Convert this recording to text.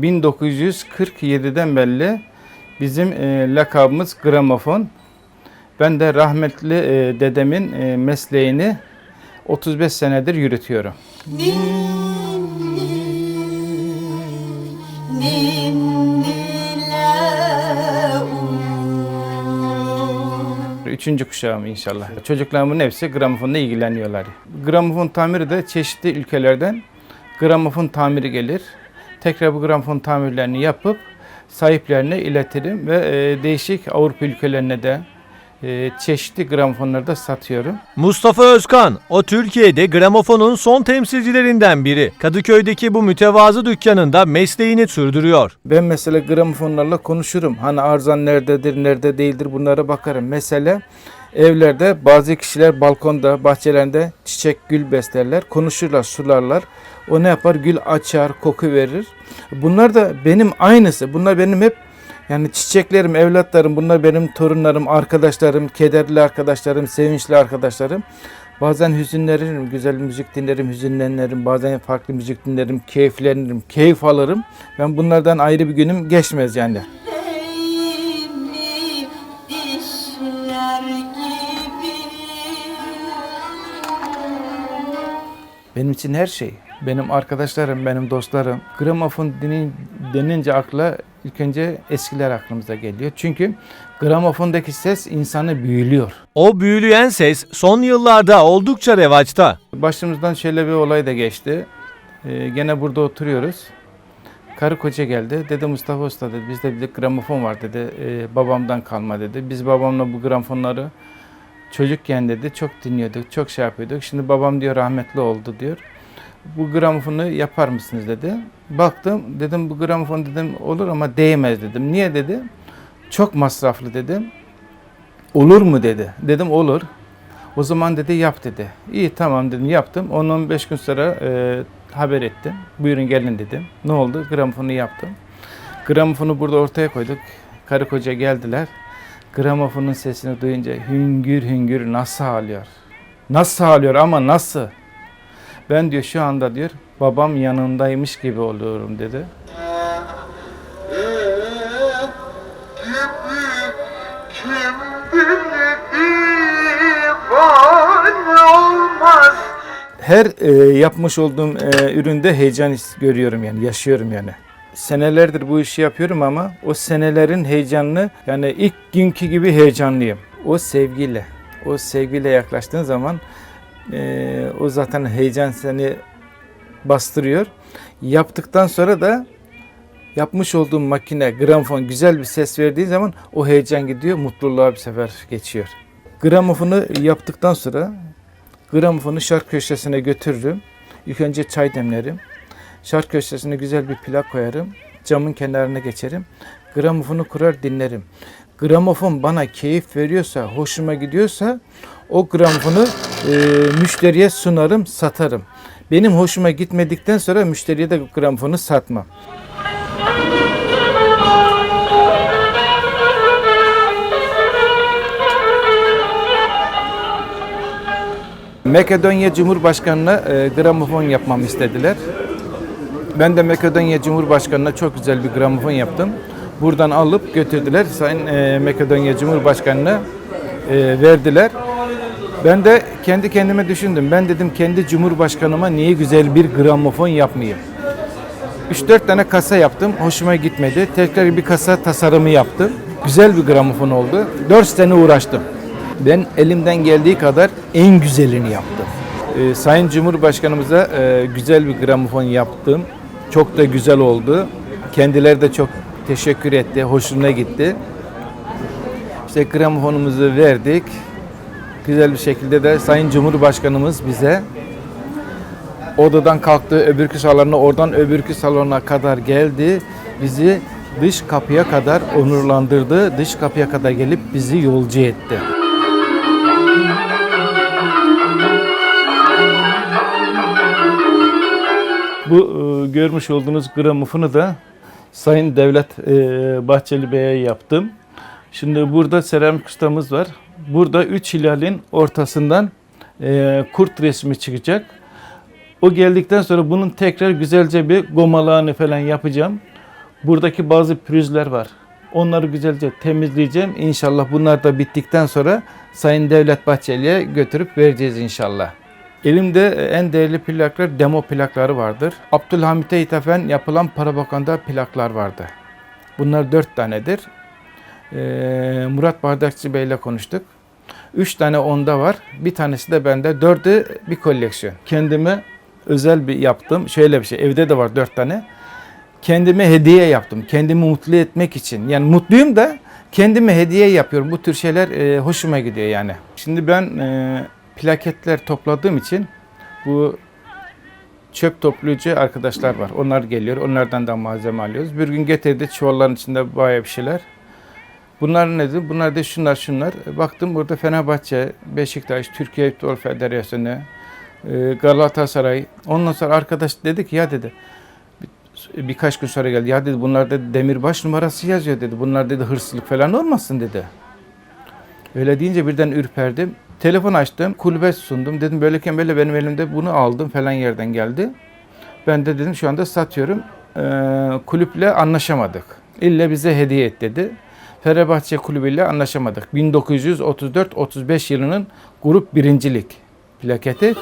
1947'den belli bizim e, lakabımız gramofon. Ben de rahmetli e, dedemin e, mesleğini 35 senedir yürütüyorum. Üçüncü kuşağım inşallah. Çocuklarımın hepsi gramofonla ilgileniyorlar. Gramofon tamiri de çeşitli ülkelerden gramofon tamiri gelir. Tekrar bu gramofon tamirlerini yapıp sahiplerine iletirim ve e, değişik Avrupa ülkelerine de e, çeşitli gramofonları da satıyorum. Mustafa Özkan, o Türkiye'de gramofonun son temsilcilerinden biri. Kadıköy'deki bu mütevazı dükkanında mesleğini sürdürüyor. Ben mesela gramofonlarla konuşurum. Hani arzan nerededir, nerede değildir bunlara bakarım. Mesela evlerde bazı kişiler balkonda, bahçelerinde çiçek, gül beslerler. Konuşurlar, sularlar. O ne yapar? Gül açar, koku verir. Bunlar da benim aynısı. Bunlar benim hep yani çiçeklerim, evlatlarım, bunlar benim torunlarım, arkadaşlarım, kederli arkadaşlarım, sevinçli arkadaşlarım. Bazen hüzünlenirim, güzel müzik dinlerim, hüzünlenirim. Bazen farklı müzik dinlerim, keyiflenirim, keyif alırım. Ben bunlardan ayrı bir günüm geçmez yani. Benim için her şey. Benim arkadaşlarım, benim dostlarım. Gramofon deni- denince akla ilk önce eskiler aklımıza geliyor. Çünkü gramofondaki ses insanı büyülüyor. O büyüleyen ses son yıllarda oldukça revaçta. Başımızdan şöyle bir olay da geçti. Ee, gene burada oturuyoruz. Karı koca geldi. Dedi Mustafa Usta dedi. Bizde bir gramofon var dedi. Ee, babamdan kalma dedi. Biz babamla bu gramofonları çocukken dedi çok dinliyorduk. Çok şey yapıyorduk. Şimdi babam diyor rahmetli oldu diyor. Bu gramofonu yapar mısınız dedi. Baktım dedim bu gramofon dedim olur ama değmez dedim. Niye dedi? Çok masraflı dedim. Olur mu dedi. Dedim olur. O zaman dedi yap dedi. İyi tamam dedim yaptım. 10-15 gün sonra e, haber ettim. Buyurun gelin dedim. Ne oldu? Gramofonu yaptım. Gramofonu burada ortaya koyduk. Karı koca geldiler. Gramofonun sesini duyunca hüngür hüngür nasıl ağlıyor? Nasıl ağlıyor ama nasıl? Ben diyor şu anda diyor babam yanındaymış gibi oluyorum dedi. Her e, yapmış olduğum e, üründe heyecan görüyorum yani yaşıyorum yani. Senelerdir bu işi yapıyorum ama o senelerin heyecanını yani ilk günkü gibi heyecanlıyım. O sevgiyle, o sevgiyle yaklaştığın zaman e, o zaten heyecan seni bastırıyor. Yaptıktan sonra da yapmış olduğum makine, gramofon güzel bir ses verdiği zaman o heyecan gidiyor, mutluluğa bir sefer geçiyor. Gramofonu yaptıktan sonra Gramofonu şark köşesine götürürüm. İlk önce çay demlerim. Şark köşesine güzel bir plak koyarım. Camın kenarına geçerim. Gramofonu kurar dinlerim. Gramofon bana keyif veriyorsa, hoşuma gidiyorsa o gramofonu e, müşteriye sunarım, satarım. Benim hoşuma gitmedikten sonra müşteriye de gramofonu satmam. Makedonya Cumhurbaşkanı'na e, gramofon yapmamı istediler. Ben de Makedonya Cumhurbaşkanı'na çok güzel bir gramofon yaptım. Buradan alıp götürdüler. Sayın e, Makedonya Cumhurbaşkanı'na e, verdiler. Ben de kendi kendime düşündüm. Ben dedim kendi Cumhurbaşkanıma niye güzel bir gramofon yapmayayım? 3-4 tane kasa yaptım. Hoşuma gitmedi. Tekrar bir kasa tasarımı yaptım. Güzel bir gramofon oldu. 4 sene uğraştım. Ben elimden geldiği kadar en güzelini yaptım. Ee, Sayın Cumhurbaşkanımıza e, güzel bir gramofon yaptım. Çok da güzel oldu. Kendileri de çok teşekkür etti. Hoşuna gitti. İşte gramofonumuzu verdik. Güzel bir şekilde de Sayın Cumhurbaşkanımız bize odadan kalktı öbürkü salonuna oradan öbürkü salona kadar geldi. Bizi dış kapıya kadar onurlandırdı. Dış kapıya kadar gelip bizi yolcu etti. Bu e, görmüş olduğunuz gramofonu da Sayın Devlet e, Bahçeli Bey'e yaptım. Şimdi burada seramik ustamız var. Burada üç hilalin ortasından e, kurt resmi çıkacak. O geldikten sonra bunun tekrar güzelce bir gomalağını falan yapacağım. Buradaki bazı pürüzler var. Onları güzelce temizleyeceğim. İnşallah bunlar da bittikten sonra Sayın Devlet Bahçeli'ye götürüp vereceğiz inşallah. Elimde en değerli plaklar demo plakları vardır. Abdülhamit'e ithafen yapılan Parabakan'da plaklar vardı. Bunlar dört tanedir. Ee, Murat Bardakçı Bey ile konuştuk. Üç tane onda var. Bir tanesi de bende. Dördü bir koleksiyon. Kendime özel bir yaptım. Şöyle bir şey. Evde de var dört tane. Kendime hediye yaptım. Kendimi mutlu etmek için. Yani mutluyum da kendime hediye yapıyorum. Bu tür şeyler e, hoşuma gidiyor yani. Şimdi ben e, plaketler topladığım için bu çöp toplayıcı arkadaşlar var. Onlar geliyor. Onlardan da malzeme alıyoruz. Bir gün getirdi çuvalların içinde bayağı bir şeyler. Bunlar nedir? Bunlar da şunlar şunlar. Baktım burada Fenerbahçe, Beşiktaş, Türkiye Futbol Federasyonu, e, Galatasaray. Ondan sonra arkadaş dedi ki ya dedi bir- birkaç gün sonra geldi. Ya dedi bunlar dedi demirbaş numarası yazıyor dedi. Bunlar dedi hırsızlık falan olmasın dedi. Öyle deyince birden ürperdim. Telefon açtım, kulübe sundum. Dedim böyleyken böyle benim elimde bunu aldım falan yerden geldi. Ben de dedim şu anda satıyorum. Ee, kulüple anlaşamadık. İlle bize hediye et dedi. Fenerbahçe kulübüyle anlaşamadık. 1934-35 yılının grup birincilik plaketi.